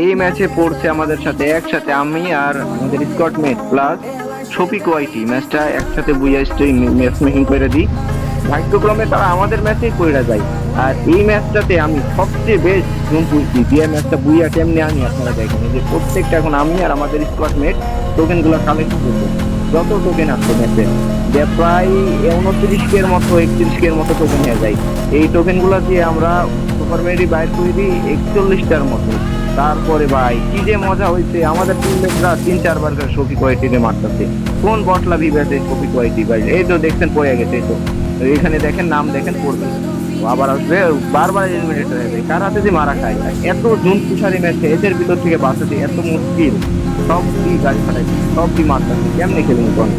এই ম্যাচে পড়ছে আমাদের সাথে, একসাথে আমি আর আমাদের স্কটমেট প্লাস শফিক ওয়াইটি ম্যাচটা একসাথে বুঝে আসছে ম্যাচ মেকিং করে দিই। ভাগ্যক্রমে তারা আমাদের ম্যাচেই কইরা যায়। আর এই ম্যাচটাতে আমি সবচেয়ে বেশ জুম পুষছি দিয়ে ম্যাচটা বুইয়া কেমনি আমি আপনারা দেখেন। যে প্রত্যেকটা এখন আমি আর আমাদের স্কটমেট টোকেনগুলো কালেক্ট করব। যত টোকেন আসছে ম্যাচে যে প্রায় উনত্রিশ কের মতো একত্রিশ কের মতো টোকেন হয়ে যায়। এই টোকেনগুলো দিয়ে আমরা সুপার মেডি বাইর করে দিই একচল্লিশটার মতো। তারপরে ভাই, কি যে মজা হয়েছে আমাদের টিমমেটরা তিন চারবার করে শফিক ওয়াইটিকে মারতেছে। কোন বটলা বিবেছে শফিক ওয়াইটি ভাই? এই তো দেখছেন, পড়ে গেছে, এই তো। এখানে দেখেন, নাম দেখেন, পড়বে। আবার আসবে বারবার এলিমিনেট হয়ে কার হাতে যে মারা খায়? এত জুন তুষারি ম্যাচে এদের ভিতর থেকে বাঁচাতে এত মুশকিল। সব কি গাড়ি ফাটাই সব কি মারতেছে, কেমনে খেলেন কোন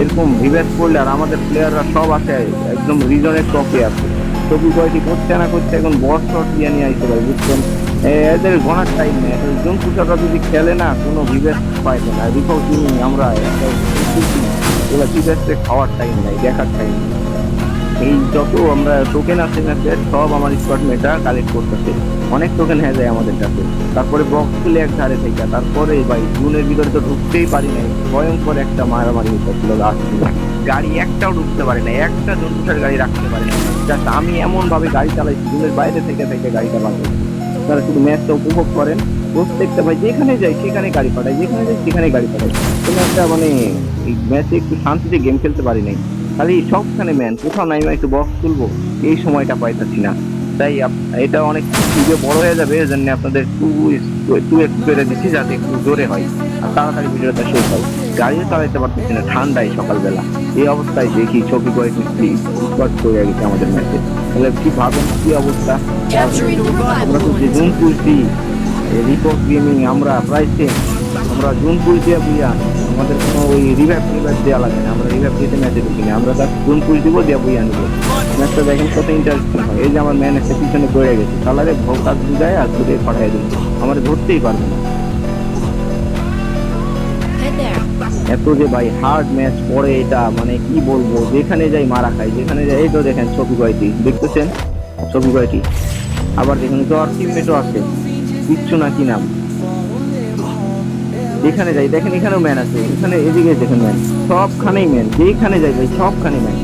এরকম রিভেস করলে আর আমাদের প্লেয়াররা সব আছে, একদম রিজনের টপে আছে। ছবি কয়টি করছে না করছে, এখন বস শট দিয়ে নিয়ে আইতে পারে বুঝছেন? এদের ঘোনার টাইম নেই। জুন তুষাররা যদি খেলে না, কোনো রিভেস পাইবে না। টিম আমরা এগুলো রিভেসে খাওয়ার টাইম নাই, দেখার টাইম নেই। এই যত আমরা টোকেন আছে ম্যাচের সব আমার মেটা কালেক্ট করতেছে। অনেক টোকেন হয়ে যায় আমাদের কাছে। তারপরে বক্স খুলে এক ধারে থেকে, তারপরে ভাই, জুনের ভিতরে তো ঢুকতেই পারি নাই। ভয়ঙ্কর একটা মারামারি হচ্ছিল আসছিল গাড়ি একটাও ঢুকতে পারে না একটা জন্তুসার গাড়ি রাখতে পারে না জাস্ট আমি এমন ভাবে গাড়ি চালাইছি, জুনের বাইরে থেকে থেকে গাড়িটা বাঁচাই তারা শুধু ম্যাচটা উপভোগ করেন। প্রত্যেকটা ভাই যেখানে যাই সেখানে গাড়ি পাঠায়, যেখানে যাই সেখানে গাড়ি পাঠায়। কোনো একটা মানে এই ম্যাচে একটু শান্তিতে গেম খেলতে পারি নাই। খালি সবখানে ম্যান কোথাও নাই একটু বক্স তুলবো, এই সময়টা পাইতাছি না। তাই এটা অনেক ভিডিও বড় হয়ে যাবে এই জন্য আপনাদের টু টু একটু করে দিচ্ছি যাতে একটু জোরে হয়। আর তাড়াতাড়ি ভিডিওটা শেষ হয়। গাড়িও চালাইতে পারতেছি না, ঠান্ডায় সকালবেলা। এই অবস্থায় দেখি ছবি কয়েকটি স্পট করে গেছে আমাদের ম্যাচে। তাহলে কি ভাবেন? কি অবস্থা? আমরা তো যে. জুন তুলছি রিপোর্ট গেমিং আমরা প্রায় সেম আমরা জুন পুল দিয়ে আমাদের কোনো ওই রিভাইভ রিভাইভ দেওয়া লাগে না আমরা রিভাইভ দিতে ম্যাচে ঢুকি না আমরা জাস্ট জুন পুল দিব দিয়ে বুইয়া নিব ম্যাচটা দেখেন কত ইন্টারেস্টিং হয়। এই যে আমার ম্যান একটা পিছনে পড়ে গেছে কালারে ভোকাস বুঝায় আর ঘুরে পাঠাই দিল আমার ধরতেই পারবে না. এত যে ভাই হার্ড ম্যাচ পরে এটা মানে কি বলব, যেখানে যাই মারা খাই, যেখানে যাই, এই তো দেখেন ছবি কয়টি, দেখতেছেন? ছবি কয়টি? আবার দেখুন, তো আর টিমমেটও আছে, কিচ্ছু না কি নাম। যেখানে যাই, দেখেন এখানেও ম্যান আছে, এখানে এদিকে দেখেন ম্যান সবখানেই ম্যান যেখানে যাই ভাই সবখানে ম্যান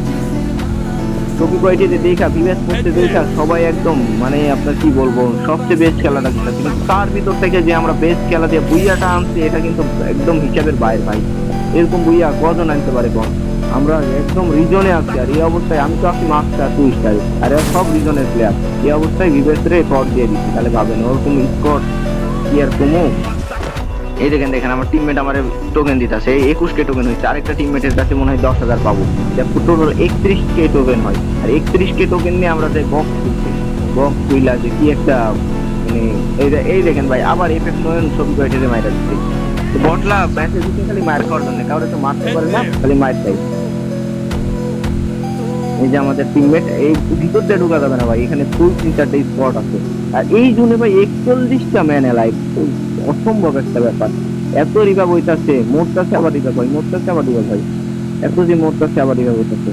কয়টিতে দেখা বিবেচ করতে দেখা সবাই একদম মানে আপনার কি বলব সবচেয়ে বেস্ট খেলাটা খেলেছে কিন্তু তার ভিতর থেকে যে আমরা বেস্ট খেলা দিয়ে বুইয়াটা আনছি এটা কিন্তু একদম হিসাবের বাইরে ভাই। এরকম বুইয়া কজন আনতে পারে কম আমরা একদম রিজনে আছি আর এই অবস্থায় আমি তো আছি মাস্টার টু স্টার আর সব রিজনের প্লেয়ার এই অবস্থায় বিবেচ রে শট দিয়ে দিচ্ছি তাহলে ভাবেন ওরকম স্কট কি আর কমু? এই দেখেন দেখেন, আমার টিমমেট আমার টোকেন দিতেছে। এই একুশ কে টোকেন হয়েছে। আরেকটা টিমমেটের কাছে মনে হয় দশ হাজার পাবো। টোটাল একত্রিশ কে টোকেন হয়। আর একত্রিশ কে টোকেন নিয়ে আমরা যাই বক্স খুলছি বক্স খুইলা যে কি একটা মানে এই যে- এই দেখেন ভাই, আবার এফেক্ট নয়ন ছবি কয়েছে মাইরা দিচ্ছে। বটলা ম্যাচে দিচ্ছে, খালি মার খাওয়ার জন্য। কাউরে তো মারতে পারে না, খালি মার চাই এই যে আমাদের টিমমেট এই ভিতর দিয়ে ঢোকা যাবে না ভাই। এখানে ফুল তিন চারটে স্পট আছে। আর এই জন্য ভাই একচল্লিশটা ম্যান এলাইভ অসম্ভব একটা ব্যাপার। এত রিভাব হইতাছে মোটটাছে আবার রিভাব হয় মোটটাছে আবার রিভাব হয়। এত যে মোটটাছে আবার রিভাব হইতাছে।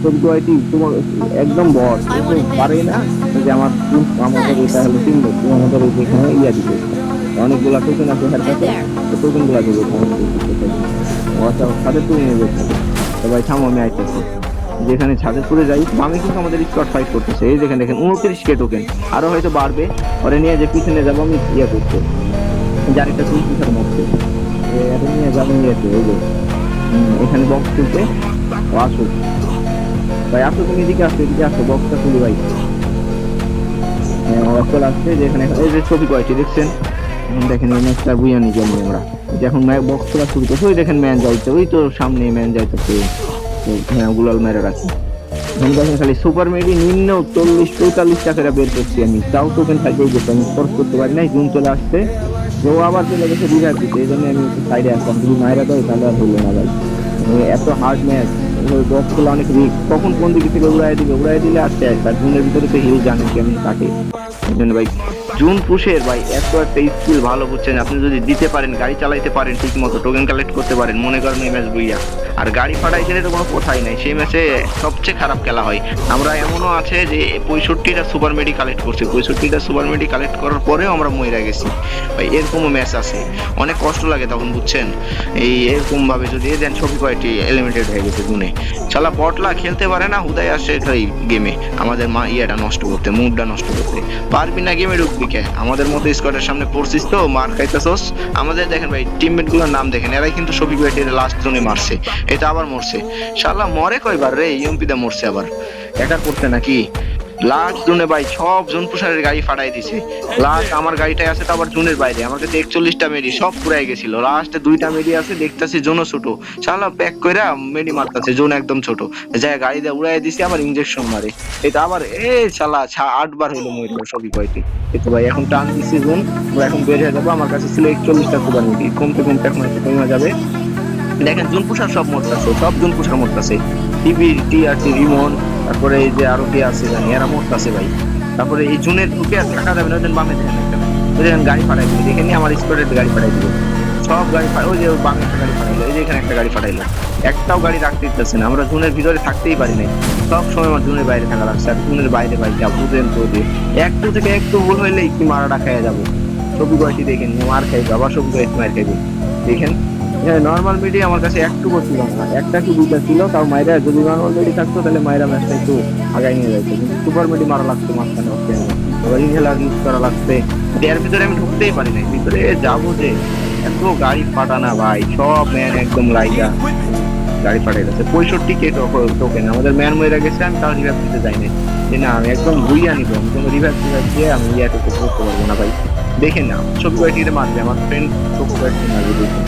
ছবি কয়টি তোমার একদম বড় পারে না যে আমার আমাদের এটা হলো টিম তুমি আমাদের এখানে ইয়া দিবে। অনেকগুলা টোকেন আছে হার কাছে তো টোকেনগুলা দেবে আচ্ছা সাথে তুমি নেবে। তো ভাই থামো আমি আইতেছি। যেখানে ছাদেরপুরে যাই আমি কিন্তু আমাদের স্কট ফাইট করতেছে। এই দেখেন দেখেন উনত্রিশ কে টোকেন আরও হয়তো বাড়বে। ওরে নিয়ে যে পিছনে যাব আমি ইয়ে করতে। একটা তিন পিছার মধ্যে এটা নিয়ে যাব ইয়েতে ওই যে। এখানে বক্স তুলতে ও আসুক ভাই আসো তুমি এদিকে আসো এদিকে আসো বক্সটা তুলি ভাই। হ্যাঁ অকল আসছে যে এখানে এই যে ছবি কয়েছে দেখছেন? এখন দেখেন এই ম্যাচটা বুঝে যাব আমরা এখন বক্স তোলা শুরু করছে ওই দেখেন ম্যান যাইতে ওই তো সামনে ম্যান যাইতেছে। হ্যাঁ গুলাল মেরে রাখি আমি দেখেন খালি সুপার মেডি নিম্ন চল্লিশ পঁয়তাল্লিশ টাকা বের করছি আমি। তাও টোকেন গেছে আমি খরচ করতে পারি নাই জুন চলে আসছে। যে ও আবার চলে গেছে বিরাট এই জন্য আমি সাইডে আসলাম যদি মায়েরা দেয় তাহলে আর হলো না ভাই। এত হার্ড ম্যাচ বক্সগুলো অনেক রিক কখন কোন দিকে থেকে উড়াই দিবে? উড়াই দিলে আসতে একবার। জুনের ভিতরে তো হিল জানেন কেমন কাটে জন্য ভাই, জুন পুষের ভাই, এত একটা স্কিল ভালো বুঝছেন। আপনি যদি দিতে পারেন, গাড়ি চালাইতে পারেন ঠিক মতো টোকেন কালেক্ট করতে পারেন, মনে করেন এই ম্যাচ বইয়া। আর গাড়ি ফাটাই গেলে তো কোনো কথাই নাই। সেই ম্যাচে সবচেয়ে খারাপ খেলা হয়। আমরা এমনও আছে যে পঁয়ষট্টিটা সুপার মেডি কালেক্ট করছি। পঁয়ষট্টিটা সুপার মেডি কালেক্ট করার পরেও আমরা মরে গেছি। ভাই এরকমও ম্যাচ আছে। অনেক কষ্ট লাগে তখন, বুঝছেন? এই এরকমভাবে যদি দেন, ছবি কয়টি এলিমিনেটেড হয়ে গেছে গুনে। শালা বটলা খেলতে পারে না, হুদায় আসে এই গেমে আমাদের মা ইয়েটা নষ্ট করতে, মুডটা নষ্ট করতে। পারবি না গেমে ঢুকবি কে? আমাদের মতো স্কোয়াডের সামনে পড়ছিস তো, মার খাইতেছস? আমাদের দেখেন ভাই টিমমেটগুলোর নাম দেখেন। এরাই কিন্তু ছবি কয়টির লাস্ট জোনে মারছে। এটা আবার মরছে। শালা মরে কয়বার রে? ইউএমপিতে মরছে আবার। একা করতে নাকি? লাস্ট জোনে ভাই, সব জোন প্রসারের গাড়ি ফাটাই দিছে। লাস্ট আমার গাড়িটাই আছে, তো আবার জোনের বাইরে। আমার কাছে একচল্লিশটা মেডি সব পুরাই গেছিল। লাস্টে দুইটা মেডি আছে, দেখতেছি জোনও ছোট। শালা প্যাক কইরা মেডি মারতাছে, জোন একদম ছোট। যায় গাড়ি দিয়ে উড়াই দিছি, আবার ইনজেকশন মারে। এটা আবার, এ ছা, আটবার হইল মইলো সবই কয়টি। কিন্তু ভাই, এখন টান দিছি জোন। এখন বের হয়ে যাব। আমার কাছে ছিল একচল্লিশটা সুপার মেডি কমতে কমতে এখন কমে যাবে। দেখেন, জুন পুষার সব মরতাছে সব জুন পুষার আছে। টিভি টিআরটি রিমন, তারপরে এই যে আরও কে আছে জানি, এরা মোট আছে ভাই। তারপরে এই জুনের ঢুকে আর থাকা যাবে না, ওই বামে দেখেন একটা। ওই দেখেন গাড়ি ফাটাই দিবে দেখে নিয়ে আমার স্পটের গাড়ি ফাটাই দিবে। সব গাড়ি ওই যে বামে গাড়ি ফাটাইলো, এই যে এখানে একটা গাড়ি ফাটাইলো। একটাও গাড়ি রাখতে দিতেছে না, আমরা জুনের ভিতরে থাকতেই পারি নাই। সব সময় আমার জুনের বাইরে থাকা লাগছে, আর জুনের বাইরে ভাই যা বুঝেন তো যে, একটু থেকে একটু ভুল হইলেই কি মারাটা খাইয়া যাব। সবু গয়টি দেখেন মার খাইবে, আবার সবু গয়টি মার খাইবে। দেখেন। নর্মাল মিডি আমার কাছে একটুকু ছিল না। একটা কি দুইটা ছিল তাও মাইরা যদি নর্মাল মিডি থাকতো, তাহলে মাইরা ম্যাচটা একটু আগাই নিয়ে যাইতো। কিন্তু সুপার মিডি মারা লাগতো মাঝখানে ওকে এবার ইনহেলার ইউজ করা লাগছে। এর ভিতরে আমি ঢুকতেই পারি না ভিতরে যাব যে, এত গাড়ি ফাটানা ভাই, সব ম্যান একদম লাইগা। গাড়ি ফাটাই গেছে পঁয়ষট্টি কে টোকেন আমাদের ম্যান মরে গেছে, আমি তাও রিভাইভ দিতে যাই না যে না, আমি একদম ভুইয়া নিবো আমি কোনো রিভাইভ টিভাইভ দিয়ে আমি ইয়াটুকু করতে পারব না ভাই। দেখে না ছবি কয়েকটিতে মারবে আমার ফ্রেন্ড ছবি কয়েকটি মারবে দেখুন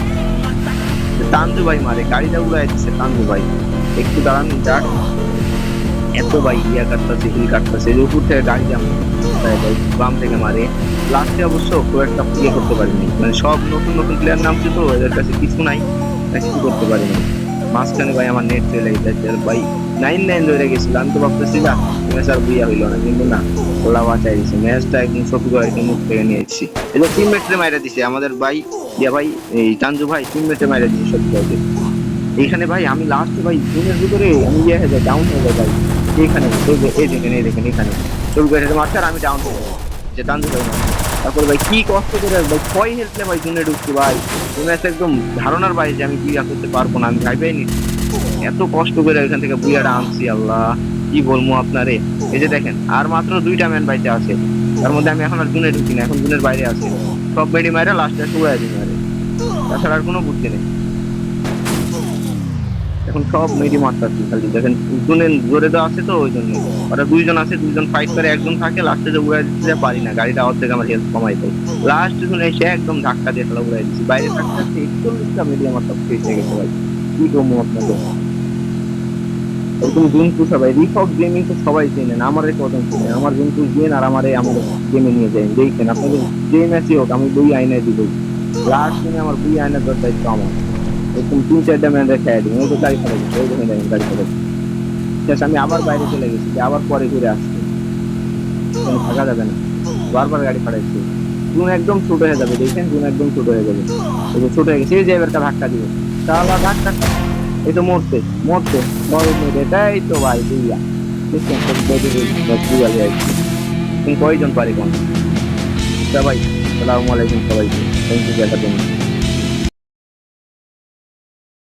তান্দু ভাই মারে, গাড়িটা উড়াই দিচ্ছে তান্দু ভাই একটু দাঁড়ান, যাক। এত ভাই ইয়া কাটতেছে হিল কাটতেছে যে উপর থেকে গাড়ি জাম বাম থেকে মারে। লাস্টে অবশ্য খুব একটা ইয়ে করতে পারিনি। মানে সব নতুন নতুন প্লেয়ার নামছে তো এদের কাছে কিছু নাই কিছু করতে পারিনি। মাঝখানে ভাই আমার নেট চলে গেছে ভাই নাইন নাইন ধরে গেছিল। আমি তো ভাবতেছি না ম্যাচ আর বুইয়া হইল না, কিন্তু না, ওলা বাঁচাই দিছে। ম্যাচটা একদম সফি করে মুখ থেকে নিয়েছি এই যে টিমমেটরে মাইরা দিছে, আমাদের ভাই, ইয়া ভাই, এই চাঞ্জু ভাই টিমমেটে মাইরা দিছে সফি করে এইখানে ভাই, আমি লাস্ট ভাই, জুনের ভিতরে আমি ইয়ে হয়ে যাই ডাউন হয়ে যাই ভাই। এইখানে, এই দেখেন এই দেখেন এখানে সফি করে মারছে আর আমি ডাউন হয়ে যাই। যে চাঞ্জু ভাই। তারপর ভাই, কি কষ্ট করে ভাই, ছয় হেলতে ভাই জুনে ঢুকছি ভাই। ম্যাচ একদম ধারণার বাইরে যে আমি বিয়া করতে পারব না, আমি ভাইবাই নি এত কষ্ট করে এখান থেকে বুয়াটা আনছি আল্লাহ, কি বলব আপনারে? এই যে দেখেন, আর মাত্র দুইটা ম্যান বাইতে আছে। তার মধ্যে আমি এখন আর গুনে ঢুকি না, এখন গুনের বাইরে আছে। সব মেডি মারে লাস্টে শুয়ে দিই মারে তাছাড়া আর কোনো বুদ্ধি নেই। এখন সব মেডি মারতাছি খালি। দেখেন জুনে জোরে দেওয়া আছে তো, ওই জন্য ওরা দুইজন আছে, দুইজন ফাইট করে একজন থাকে লাস্টে যে উড়াই দিতে পারি না। গাড়িটা অর্ধেক আমার হেলথ কমাই দেয়। লাস্ট জুনে এসে একদম ধাক্কা দিয়ে খেলা উড়াই দিচ্ছি। বাইরে থাকতে থাকতে একচল্লিশটা মেডি আমার সব গেছে ভাই। কি কমো আপনাদের এরকম জুন পুষা ভাই রিফক গেমিং তো সবাই চেনেন আমার কজন চেনেন আমার জুন পুষ দিন আর আমার আমার গেমে নিয়ে যাই দেখছেন আপনাদের যে ম্যাচই হোক, আমি দুই আইনায় দিব। লাস্ট দিনে আমার দুই আইনার দর দায়িত্ব আমার। এরকম তিন, চারটা ম্যান রেখে দিই ওই তো গাড়ি ফেলে দিচ্ছি, ওই দেখে দেখেন গাড়ি ফেলে শেষ, আমি আবার বাইরে চলে গেছি আবার পরে ঘুরে আসছি। থাকা যাবে না। বারবার গাড়ি ফাটাইছি। জুন একদম ছোট হয়ে যাবে দেখছেন জুন একদম ছোট হয়ে যাবে। ছোট হয়ে গেছে, এই যে এবার ধাক্কা দিবে। তাহলে ধাক্কা এই তো মরতে মরে মরে এটাই তো ভাই, দুইয়া। দেখছেন দুইয়া কয়জন পারি কোন সবাই সালামালাইকুম সবাইকে। থ্যাংক ইউ দেখার জন্য